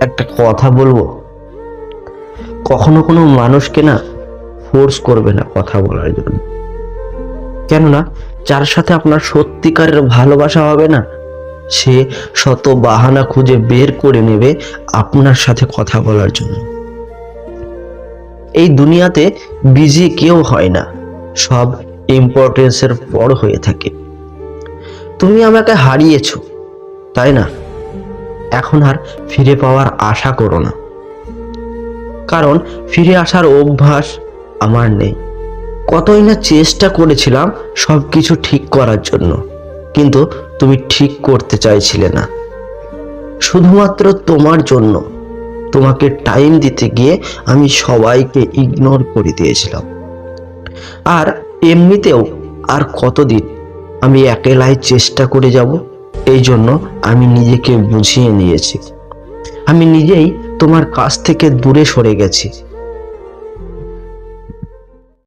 একটা কথা বলব? কখনো কোনো মানুষকে না ফোর্স করবে না কথা বলার জন্য। কেননা, যার সাথে আপনার সত্যিকারের ভালোবাসা হবে না, সে শত বাহানা খুঁজে বের করে নেবে আপনার সাথে কথা বলার জন্য। এই দুনিয়াতে বিজি কেউ হয় না, সব ইম্পর্টেন্সের পর হয়ে থাকে। তুমি আমাকে হারিয়েছো, তাই না? এখন আর ফিরে পাওয়ার আশা করো না। কারণ ফিরে আসার অভ্যাস আমার নেই। কতই না চেষ্টা করেছিলাম সব কিছু ঠিক করার জন্য, কিন্তু তুমি ঠিক করতে চাইছিলে না। শুধুমাত্র তোমার জন্য। তোমাকে টাইম দিতে গিয়ে আমি সবাইকে ইগনোর করে দিয়েছিলাম। আর এমনিতেও আর কতদিন আমি একেলাই চেষ্টা করে যাব? এই জন্য আমি নিজেকে বুঝিয়ে নিয়েছি। আমি নিজেই তোমার কাছ থেকে দূরে সরে গেছি।